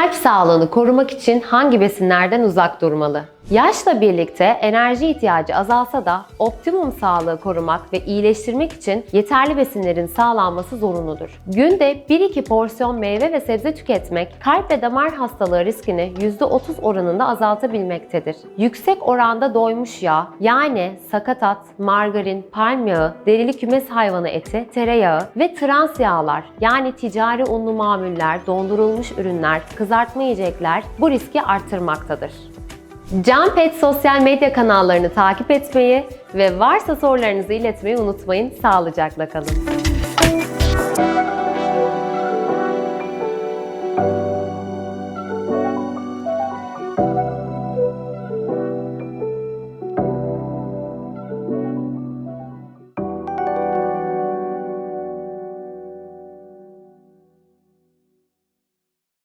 Kalp sağlığını korumak için hangi besinlerden uzak durmalı? Yaşla birlikte enerji ihtiyacı azalsa da optimum sağlığı korumak ve iyileştirmek için yeterli besinlerin sağlanması zorunludur. Günde 1-2 porsiyon meyve ve sebze tüketmek kalp ve damar hastalığı riskini %30 oranında azaltabilmektedir. Yüksek oranda doymuş yağ yani sakatat, margarin, palm yağı, derili kümes hayvanı eti, tereyağı ve trans yağlar yani ticari unlu mamuller, dondurulmuş ürünler, kızartma yiyecekler bu riski arttırmaktadır. Can Pet sosyal medya kanallarını takip etmeyi ve varsa sorularınızı iletmeyi unutmayın. Sağlıcakla kalın.